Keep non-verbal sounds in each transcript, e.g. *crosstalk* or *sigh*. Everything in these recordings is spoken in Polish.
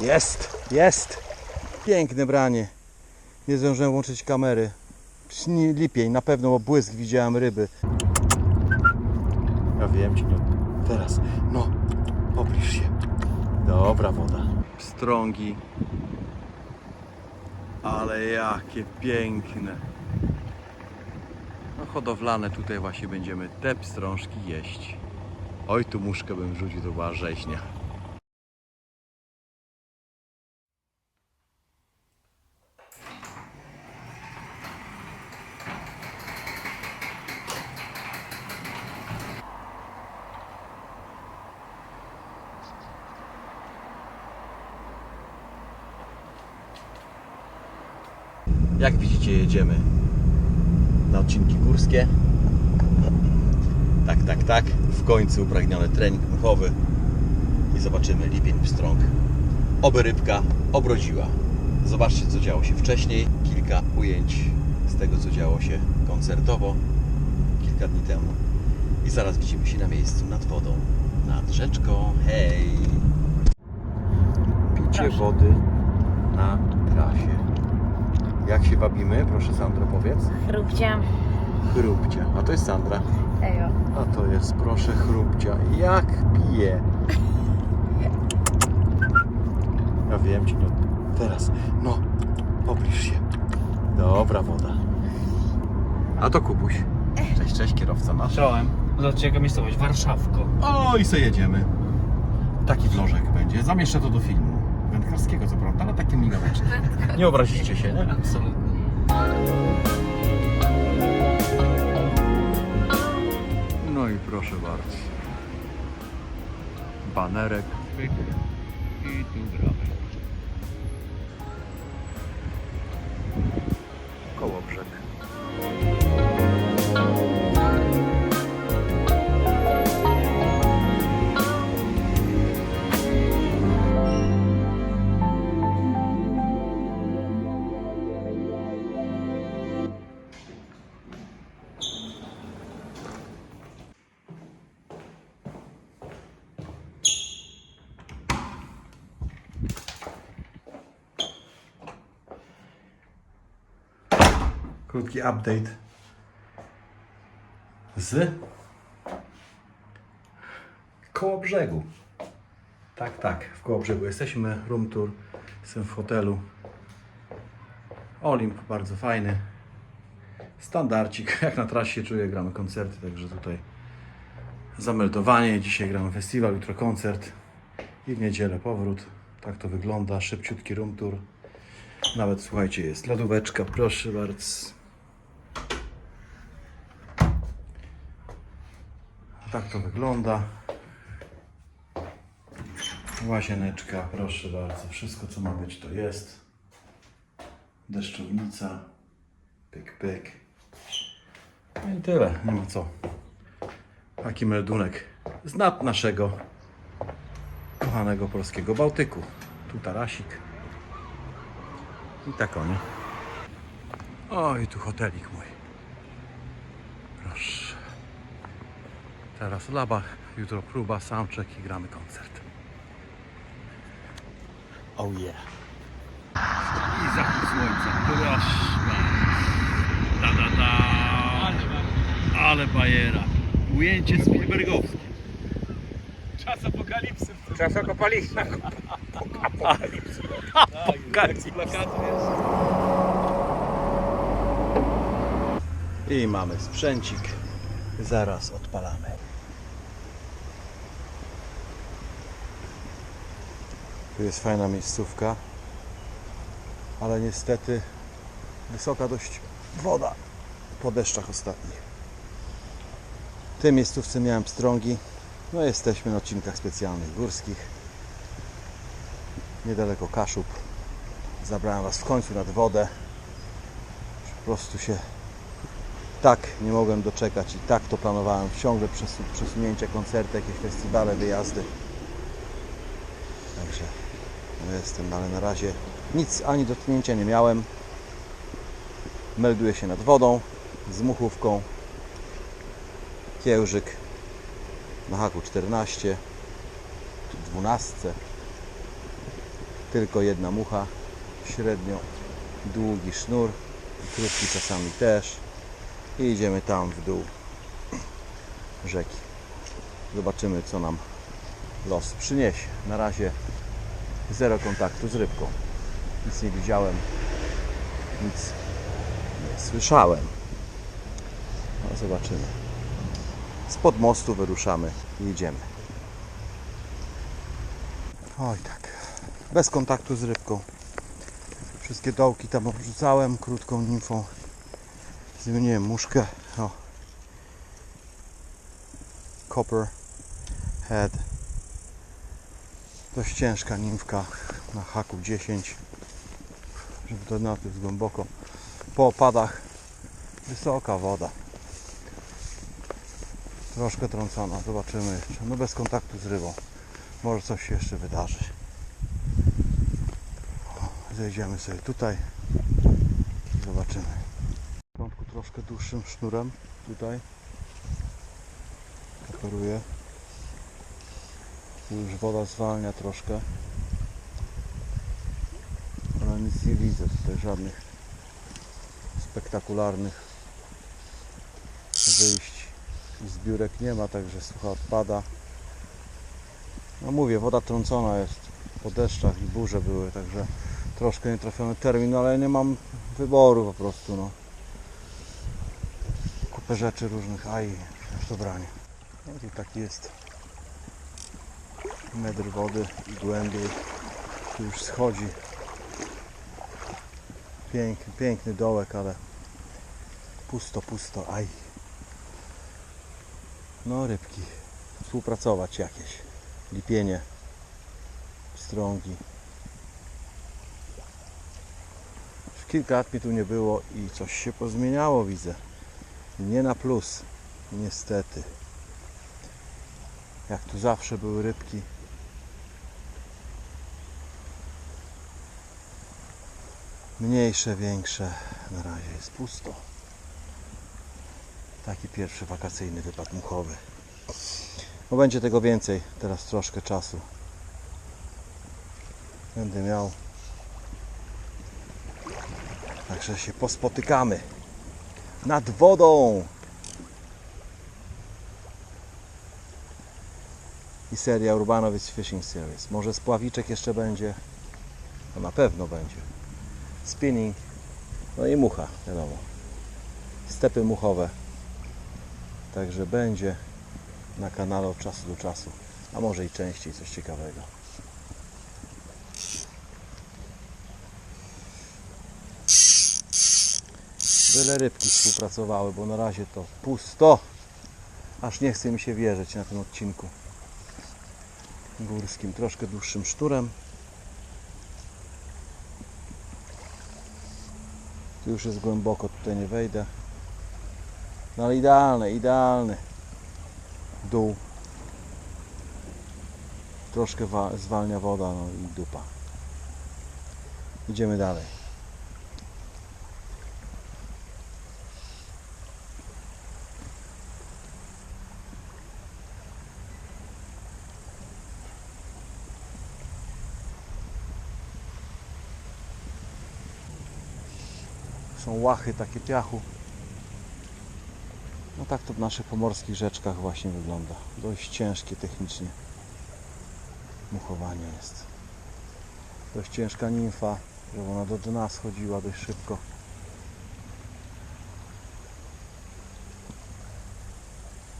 Jest, jest. Piękne branie. Nie zdążyłem włączyć kamery. Nie, lipiej, na pewno, bo błysk widziałem ryby. Ja wiem ci, teraz, no, pobliż się. Dobra woda. Strągi. Ale jakie piękne. No hodowlane tutaj właśnie będziemy te pstrążki jeść. Oj, tu muszkę bym wrzucił, to była rzeźnia. Jak widzicie, jedziemy na odcinki górskie. Tak, tak, tak. W końcu upragniony trening muchowy. I zobaczymy lipień pstrąg. Oby rybka obrodziła. Zobaczcie, co działo się wcześniej. Kilka ujęć z tego, co działo się koncertowo kilka dni temu. I zaraz widzimy się na miejscu nad wodą, nad rzeczką. Hej! Picie wody na trasie. Jak się wabimy? Proszę Sandro, powiedz. Chrupcia. Chrupcia. A to jest Sandra. Ejo. A to jest, proszę, chrupcia. Jak pije. Ja wiem ci, no teraz, no, pobliż się. Dobra woda. A to Kubuś. Cześć, cześć, kierowca nasz. Czołem. Zobaczcie jaka miejscowość, Warszawko. O, i se jedziemy. Taki vlożek będzie. Zamieszczę to do filmu. Wędkarskiego, co prawda, ale taki migaweczny. Nie obrazicie się, nie? Absolutnie. No i proszę bardzo. Banerek. I tu gramy. Krótki update z koło brzegu. Tak, tak, w koło brzegu. Jesteśmy room tour, jestem w hotelu. Olimp bardzo fajny. Standardcik, *laughs* jak na trasie czuję, gramy koncerty, także tutaj zameldowanie. Dzisiaj gramy festiwal, jutro koncert i w niedzielę powrót. Tak to wygląda, szybciutki room tour. Nawet słuchajcie, jest lodóweczka, proszę bardzo. Tak to wygląda. Łazieneczka, proszę bardzo. Wszystko co ma być to jest. Deszczownica. Pyk, pyk. No i tyle, nie ma co. Taki meldunek z nad naszego kochanego polskiego Bałtyku. Tu tarasik. I tak o nie. O, i tu hotelik mój. Proszę. Teraz laba, jutro próba, soundcheck i gramy koncert. Oh yeah. I zachód słońca, proszę. Da, da, da. Ale bajera. Ujęcie Spielbergowskie. Czas apokalipsy. Czas okopaliśmy. Apokalipsy. Plakaty jest. I mamy sprzęcik. Zaraz odpalamy. Tu jest fajna miejscówka, ale niestety wysoka dość woda po deszczach ostatnich. W tej miejscówce miałem pstrągi. No jesteśmy na odcinkach specjalnych górskich. Niedaleko Kaszub. Zabrałem Was w końcu nad wodę. Po prostu się tak nie mogłem doczekać i tak to planowałem. Ciągle przesu- przesunięcia, koncerty, jakieś festiwale, wyjazdy. Także jestem, ale na razie nic ani dotknięcia nie miałem. Melduję się nad wodą z muchówką. Kiełżyk na haku 14, tu 12. Tylko jedna mucha, średnio długi sznur, krótki czasami też. I idziemy tam w dół rzeki. Zobaczymy co nam los przyniesie. Na razie zero kontaktu z rybką. Nic nie widziałem, nic nie słyszałem. No, zobaczymy. Spod mostu wyruszamy i idziemy. Oj tak, bez kontaktu z rybką. Wszystkie dołki tam obrzucałem krótką nimfą. Zmieniłem muszkę. O. Copper Head. Dość ciężka nimfka na haku 10. Żeby to na tym głęboko. Po opadach wysoka woda. Troszkę trącona, zobaczymy jeszcze. No bez kontaktu z rybą. Może coś się jeszcze wydarzy. O, Zejdziemy sobie tutaj zobaczymy. W troszkę dłuższym sznurem tutaj. Operuję. Tu Już woda zwalnia troszkę. Ale nic nie widzę tutaj żadnych spektakularnych wyjść. Zbiórek nie ma, także sucha odpada. No mówię, woda trącona jest po deszczach i burze były, także troszkę nietrafiony termin, ale nie mam wyboru po prostu, no. Kupę rzeczy różnych, aj, już dobranie. No i taki jest metr wody i głębiej. Tu już schodzi. Piękny, piękny dołek, ale pusto, pusto, aj. No rybki, współpracować jakieś lipienie, strągi. Już kilka lat mi tu nie było i coś się pozmieniało, widzę. Nie na plus, niestety. Jak tu zawsze były rybki. Mniejsze, większe. Na razie jest pusto. Taki pierwszy wakacyjny wypad muchowy. No będzie tego więcej, teraz troszkę czasu. Będę miał. Także się pospotykamy nad wodą. I seria Urbanowic Fishing Series. Może spławiczek jeszcze będzie. No na pewno będzie. Spinning. No i mucha, wiadomo. Stepy muchowe. Także będzie na kanale od czasu do czasu, a może i częściej coś ciekawego. Byle rybki współpracowały, bo na razie to pusto. Aż nie chce mi się wierzyć na tym odcinku górskim, troszkę dłuższym szturem. Tu już jest głęboko, tutaj nie wejdę. No ale idealny, idealny dół. Troszkę wa- zwalnia woda, no i dupa. Idziemy dalej. Łachy takie piachu. No tak to w naszych pomorskich rzeczkach właśnie wygląda. Dość ciężkie technicznie. Muchowanie jest. Dość ciężka nimfa, żeby ona do dna schodziła dość szybko.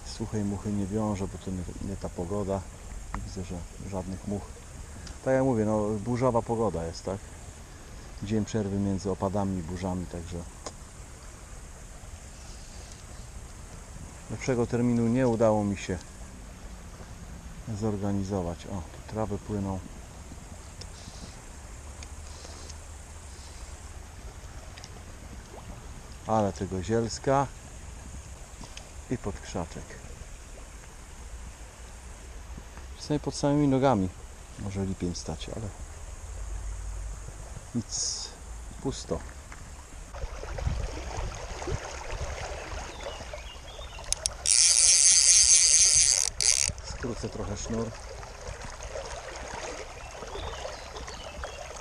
Suchej muchy nie wiąże, bo to nie, nie ta pogoda. Widzę, że żadnych much. Tak jak mówię, no burzowa pogoda jest, tak? Dzień przerwy między opadami i burzami, także lepszego terminu nie udało mi się zorganizować. O, tu trawy płyną. Ale tego zielska i podkrzaczek. Czasami pod samymi nogami może lipień stać, ale nic pusto. Skrócę trochę sznur.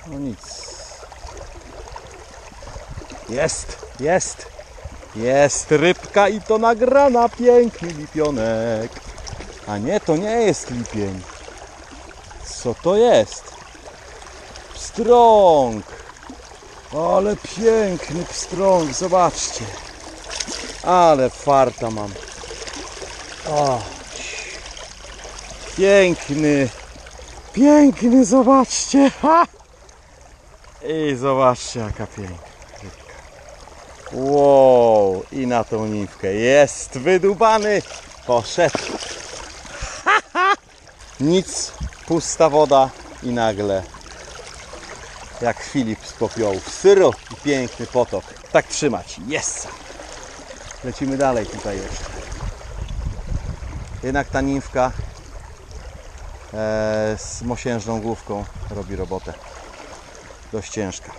No nic. Jest, jest. Jest rybka i to nagrana. Piękny lipionek. A nie, to nie jest lipień. Co to jest? Pstrąg. Ale piękny pstrąg, zobaczcie. Ale farta mam. O, piękny. Piękny, zobaczcie. Ha! I zobaczcie jaka piękna. Wow, i na tą niwkę. Jest wydubany. Poszedł. Ha, ha. Nic, pusta woda i nagle jak Filip z popiołów. Syro i piękny potok. Tak trzymać. Jest. Lecimy dalej tutaj jeszcze. Jednak ta nimfka e, z mosiężną główką robi robotę. Dość ciężka.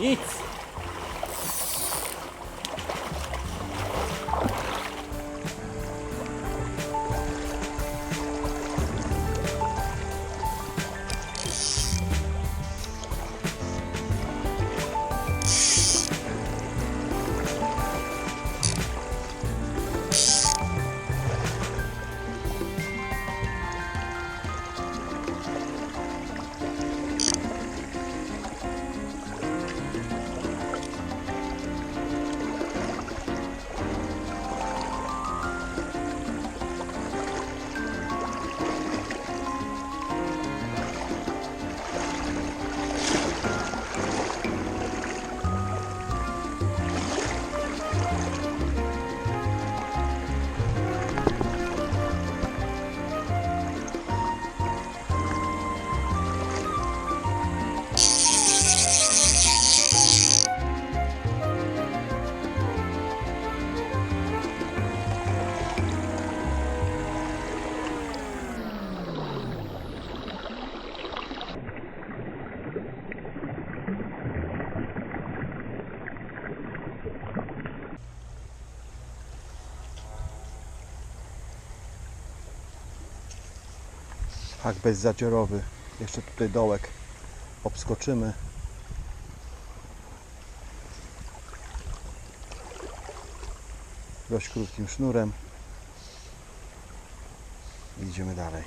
Nic. Hak bezzaciorowy. Jeszcze tutaj dołek obskoczymy. Dość krótkim sznurem. I idziemy dalej.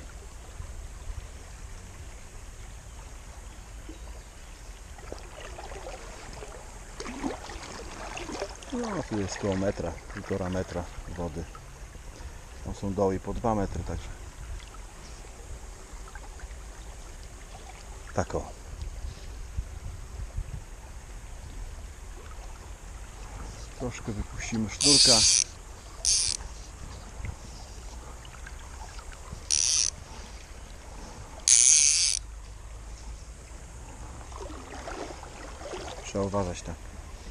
No, tu jest koło metra, półtora metra wody. Tam są doły po 2 metry, także Tak o. Troszkę wypuścimy sznurka. Trzeba uważać tak.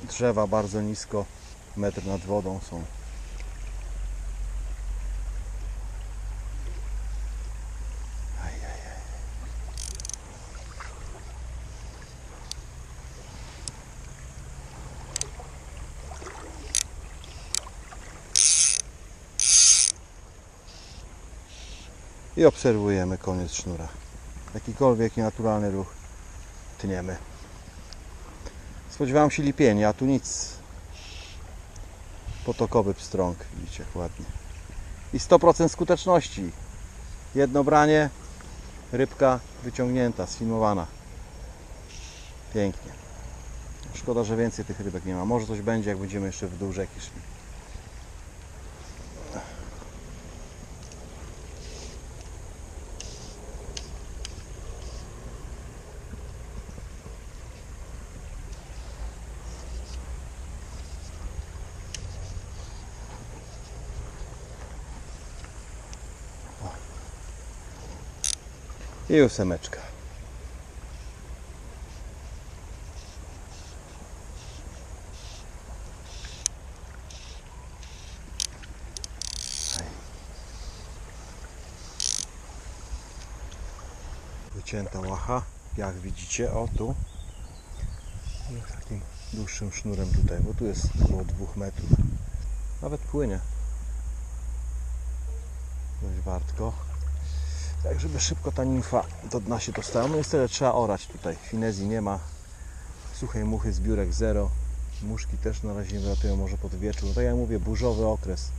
Drzewa bardzo nisko, metr nad wodą są. Ajajaj. I obserwujemy koniec sznura. Jakikolwiek nienaturalny ruch tniemy. Spodziewałem się lipienia, a tu nic. Potokowy pstrąg, widzicie ładnie. i 100% skuteczności. Jedno branie, rybka wyciągnięta, sfilmowana. Pięknie. Szkoda, że więcej tych rybek nie ma. Może coś będzie, jak będziemy jeszcze w dół rzeki I ósemeczka. Wycięta łacha, jak widzicie, o tu. I Takim dłuższym sznurem tutaj, bo tu jest około 2 metrów. Nawet płynie. Dość wartko. Tak, żeby szybko ta nimfa do dna się dostała. No niestety trzeba orać tutaj. Finezji nie ma. Suchej muchy, zbiórek zero. Muszki też na razie nie wylatują może pod wieczór. No tak jak mówię, burzowy okres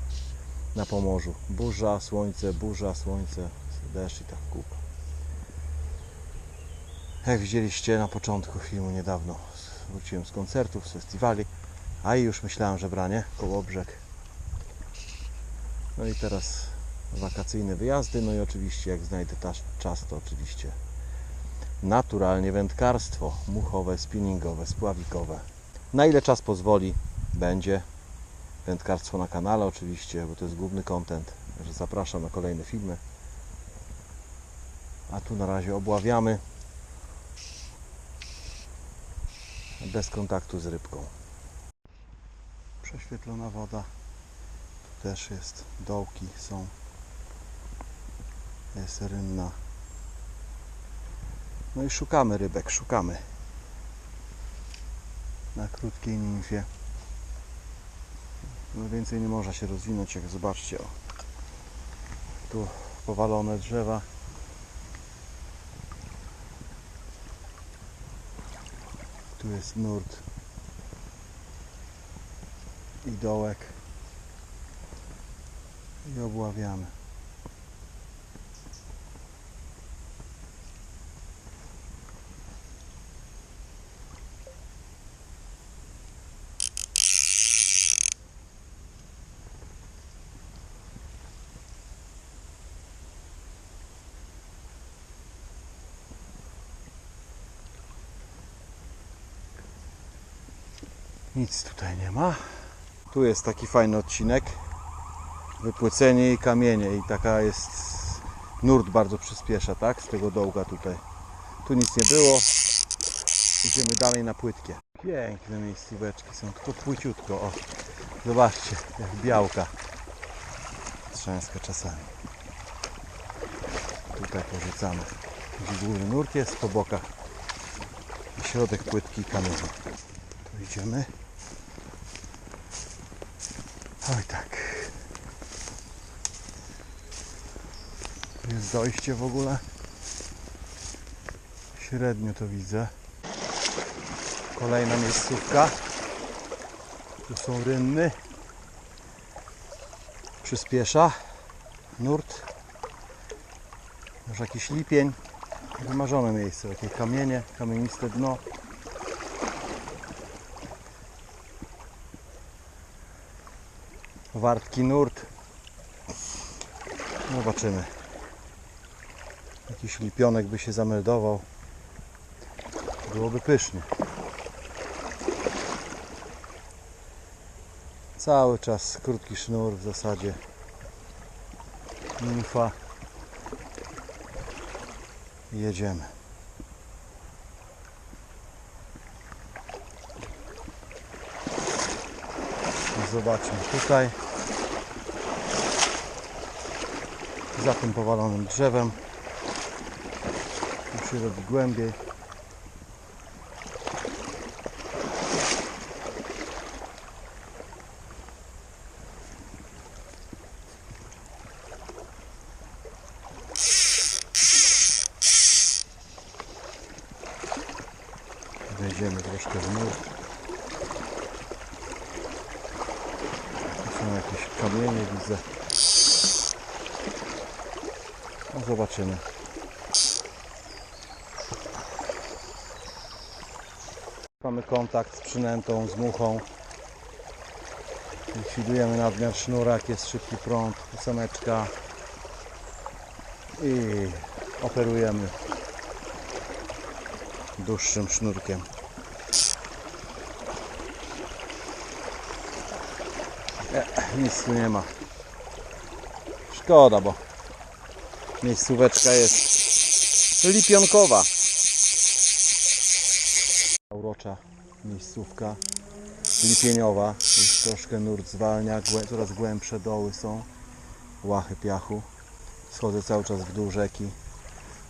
na Pomorzu. Burza, słońce, burza, słońce, deszcz i tak kółko. Jak widzieliście na początku filmu niedawno, wróciłem z koncertów, z festiwali, a i już myślałem, że branie koło brzeg. No i teraz wakacyjne wyjazdy, no i oczywiście jak znajdę czas, to oczywiście naturalnie wędkarstwo, muchowe, spinningowe, spławikowe. Na ile czas pozwoli, będzie wędkarstwo na kanale oczywiście, bo to jest główny content, także zapraszam na kolejne filmy. A tu na razie obławiamy bez kontaktu z rybką. Prześwietlona woda, też jest, dołki są jest rynna. No i szukamy rybek, szukamy. Na krótkiej nimfie. No więcej nie można się rozwinąć, jak zobaczcie. O. Tu powalone drzewa. Tu jest nurt i dołek. I obławiamy. Nic tutaj nie ma. Tu jest taki fajny odcinek. Wypłycenie i kamienie i taka jest nurt bardzo przyspiesza, tak? Z tego dołka tutaj. Tu nic nie było. Idziemy dalej na płytkie. Piękne miejscóweczki są, tylko płyciutko. O, zobaczcie, jak białka. Trzęskę czasami. Tutaj porzucamy. Gdzie główny nurt jest po bokach. Środek płytki i kamienie. Tu idziemy. Oj tak. Jest dojście w ogóle. Średnio to widzę. Kolejna miejscówka. Tu są rynny. Przyspiesza. Nurt. Może jakiś lipień. Wymarzone miejsce. Takie kamienie, kamieniste dno. Wartki nurt. Zobaczymy. Jakiś lipionek by się zameldował. Byłoby pysznie. Cały czas krótki sznur w zasadzie. Nimfa. Jedziemy. Zobaczmy tutaj. Za tym powalonym drzewem. Tu się robi głębiej. Wejdziemy troszkę w mur. Tu są jakieś kamienie, widzę. No zobaczymy. Mamy kontakt z przynętą, z muchą. Likwidujemy nadmiar sznurek, jest szybki prąd, ósemeczka i operujemy dłuższym sznurkiem. E, nic tu nie ma. Szkoda, bo miejscóweczka jest lipionkowa. Urocza miejscówka lipieniowa. Już troszkę nurt zwalnia, coraz głębsze doły są. Łachy piachu. Schodzę cały czas w dół rzeki.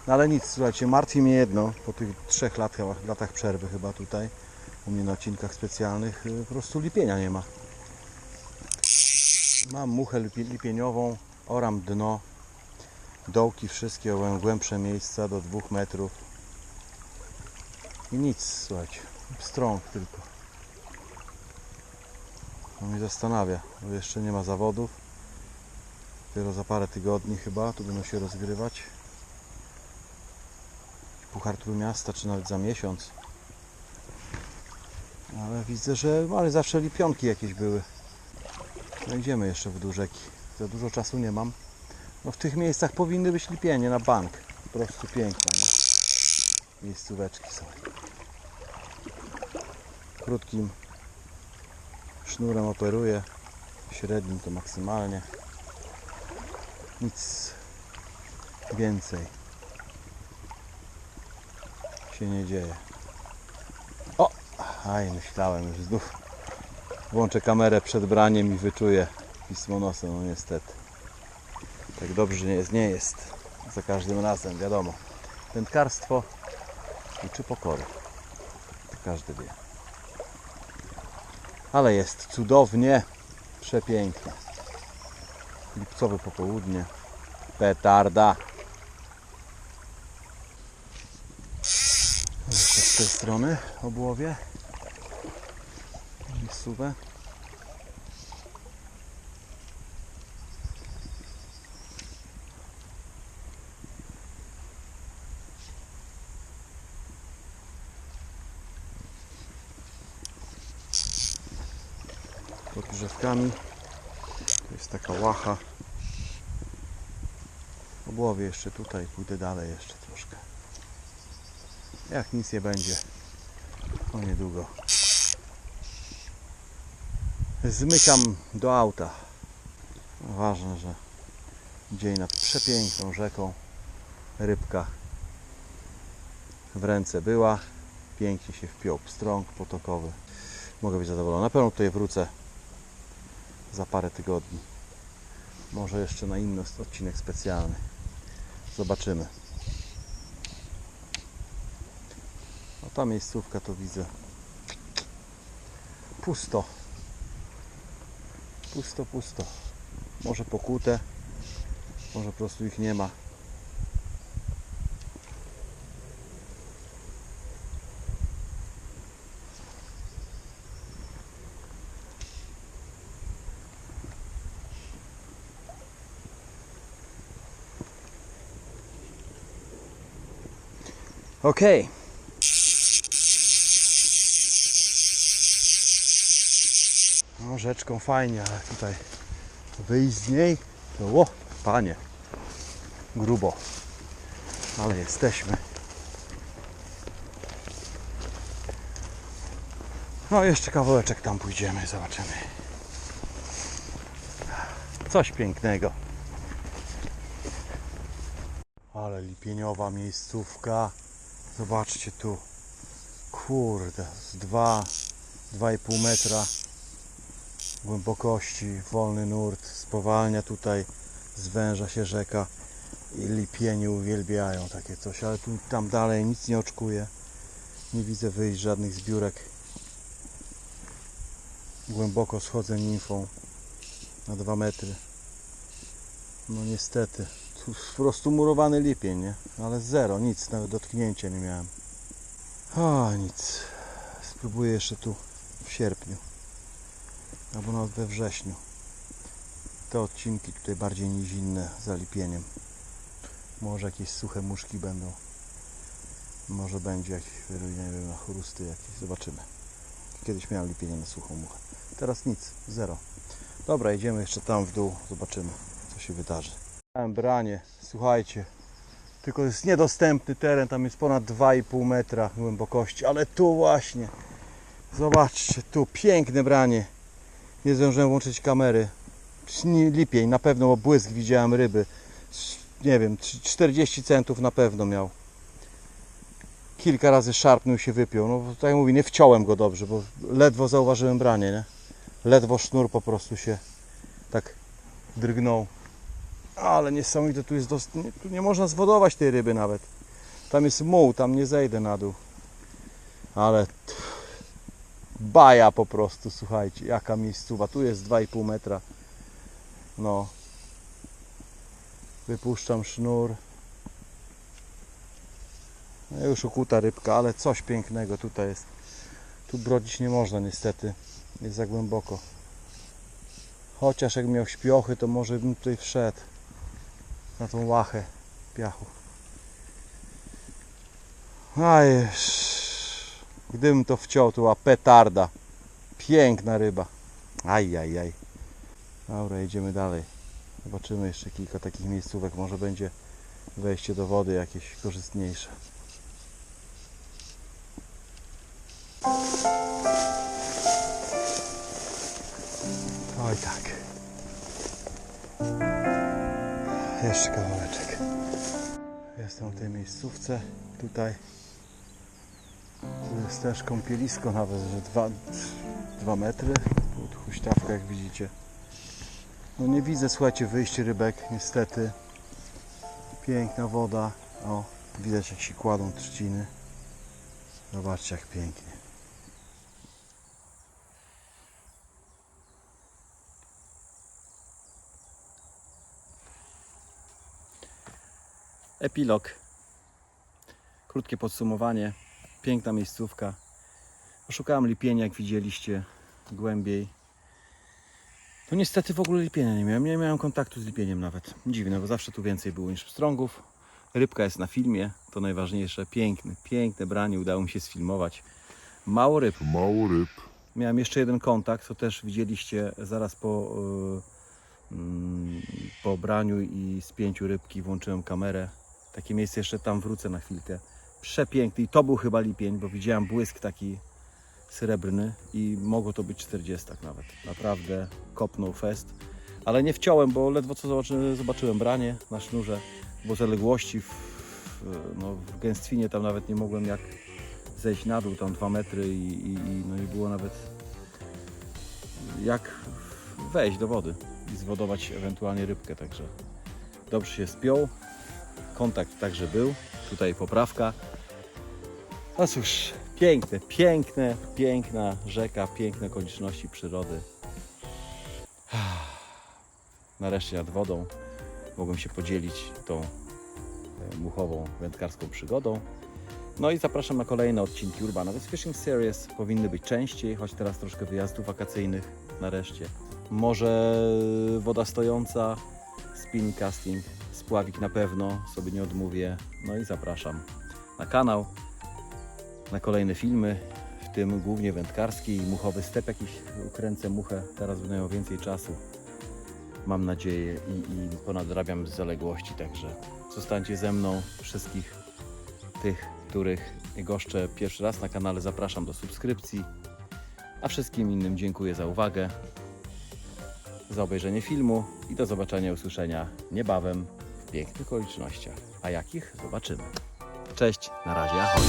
No ale nic, słuchajcie, martwi mnie jedno, po tych trzech lat, latach przerwy chyba tutaj, u mnie na odcinkach specjalnych, y, po prostu lipienia nie ma. Mam muchę lipi- lipieniową, oram dno, dołki wszystkie, głębsze miejsca do dwóch metrów. I nic, słuchajcie, strąg tylko. To mnie zastanawia, bo jeszcze nie ma zawodów. Dopiero za parę tygodni chyba, tu będą się rozgrywać. Puchar Trójmiasta, czy nawet za miesiąc. Ale widzę, że ale zawsze lipionki jakieś były. Wejdziemy jeszcze w dół rzeki. Za dużo czasu nie mam. No w tych miejscach powinny być lipienie na bank. Po prostu piękne, nie? Miejscóweczki są. Krótkim sznurem operuję. Średnim to maksymalnie. Nic więcej się nie dzieje. O! Aj, myślałem już znów. Włączę kamerę przed braniem i wyczuję pismonosem, no niestety. Tak dobrze nie jest, nie jest. Za każdym razem, wiadomo. Wędkarstwo uczy pokory. To każdy wie. Ale jest cudownie, przepięknie. Lipcowe popołudnie. Petarda. Jeszcze z tej strony obłowie. Pod drzewkami. To jest taka łacha. Obłowie jeszcze tutaj, pójdę dalej jeszcze troszkę. Jak nic nie będzie, to niedługo. Zmykam do auta. Ważne, że dzień nad przepiękną rzeką. Rybka w ręce była. Pięknie się wpiął pstrąg potokowy. Mogę być zadowolony. Na pewno tutaj wrócę za parę tygodni. Może jeszcze na inny odcinek specjalny. Zobaczymy. No ta miejscówka to widzę pusto. Pusto, pusto. Może pokute, może po prostu ich nie ma. Okej. No rzeczką fajnie, ale tutaj wyjść z niej to o, panie, grubo. Ale jesteśmy. No jeszcze kawałeczek tam pójdziemy, zobaczymy. Coś pięknego. Ale lipieniowa miejscówka. Zobaczcie tu. Kurde, z 2, 2,5 metra głębokości, wolny nurt, spowalnia tutaj, zwęża się rzeka i lipieni uwielbiają takie coś, ale tu tam dalej nic nie oczkuję. Nie widzę wyjść żadnych zbiórek. Głęboko schodzę nimfą na 2 metry. No niestety, prostu murowany lipień, nie? Ale zero, nic, nawet dotknięcia nie miałem. O, nic. Spróbuję jeszcze tu w sierpniu. Albo nawet we wrześniu. Te odcinki tutaj bardziej nizinne za lipieniem. Może jakieś suche muszki będą. Może będzie jakieś, nie wiem, chrusty jakieś. Zobaczymy. Kiedyś miałem lipienie na suchą muchę. Teraz nic, zero. Dobra, idziemy jeszcze tam w dół. Zobaczymy, co się wydarzy. Branie, słuchajcie. Tylko jest niedostępny teren, tam jest ponad 2,5 metra głębokości, ale tu właśnie. Zobaczcie, tu piękne branie. Nie zdążyłem włączyć kamery. Nie, lipiej, na pewno, bo błysk widziałem ryby. Nie wiem, 40 centów na pewno miał. Kilka razy szarpnął się wypiął. No tak jak mówię, nie wciąłem go dobrze, bo ledwo zauważyłem branie, nie? Ledwo sznur po prostu się tak drgnął. Ale niesamowite, tu jest dost... nie, tu nie można zwodować tej ryby nawet. Tam jest muł, tam nie zejdę na dół. Ale baja po prostu, słuchajcie, jaka miejscowa. Tu jest 2,5 metra. No. Wypuszczam sznur. No już ukuta rybka, ale coś pięknego tutaj jest. Tu brodzić nie można niestety. Jest za głęboko. Chociaż jak miał śpiochy, to może bym tutaj wszedł na tą łachę piachu. Ajesz. Gdybym to wciął, to była petarda. Piękna ryba. Ajajaj. Dobra, idziemy dalej. Zobaczymy jeszcze kilka takich miejscówek. Może będzie wejście do wody jakieś korzystniejsze. Oj tak. Jeszcze kawałeczek. Jestem w tej miejscówce. Tutaj tu jest też kąpielisko nawet, że 2 dwa metry. Tu huśtawka jak widzicie. No nie widzę, słuchajcie, wyjść rybek, niestety. Piękna woda. O, widać jak się kładą trzciny. Zobaczcie jak pięknie. Epilog. Krótkie podsumowanie. Piękna miejscówka. Poszukałem lipienia, jak widzieliście, głębiej. To niestety w ogóle lipienia nie miałem. Nie miałem kontaktu z lipieniem nawet. Dziwne, bo zawsze tu więcej było niż pstrągów. Rybka jest na filmie, to najważniejsze. Piękne, piękne branie, udało mi się sfilmować. Mało ryb. Mało ryb. Miałem jeszcze jeden kontakt, co też widzieliście zaraz po, yy, po braniu i spięciu rybki. Włączyłem kamerę. Takie miejsce jeszcze tam wrócę na chwilkę. Przepiękny i to był chyba lipień, bo widziałem błysk taki srebrny i mogło to być 40 nawet. Naprawdę kopnął fest. Ale nie wciąłem, bo ledwo co zobaczy, zobaczyłem branie na sznurze, bo zaległości w, w, no, w gęstwinie tam nawet nie mogłem jak zejść na dół, tam 2 metry i, i, no i było nawet jak wejść do wody i zwodować ewentualnie rybkę, także dobrze się spiął. Kontakt także był, tutaj poprawka. No cóż, piękne, piękne, piękna rzeka, piękne okoliczności przyrody. *sighs* Nareszcie nad wodą mogłem się podzielić tą e, muchową, wędkarską przygodą. No i zapraszam na kolejne odcinki Urbana West Fishing Series. Powinny być częściej, choć teraz troszkę wyjazdów wakacyjnych nareszcie. Może woda stojąca, spinning casting, spławik na pewno, sobie nie odmówię. No i zapraszam na kanał, na kolejne filmy, w tym głównie wędkarski i muchowy step jakiś ukręcę muchę. Teraz będę miał więcej czasu, mam nadzieję i, i ponadrabiam z zaległości, także zostańcie ze mną, wszystkich tych, których goszczę pierwszy raz na kanale zapraszam do subskrypcji, a wszystkim innym dziękuję za uwagę, za obejrzenie filmu i do zobaczenia usłyszenia niebawem pięknych okolicznościach. A jakich zobaczymy. Cześć, na razie, ahoj.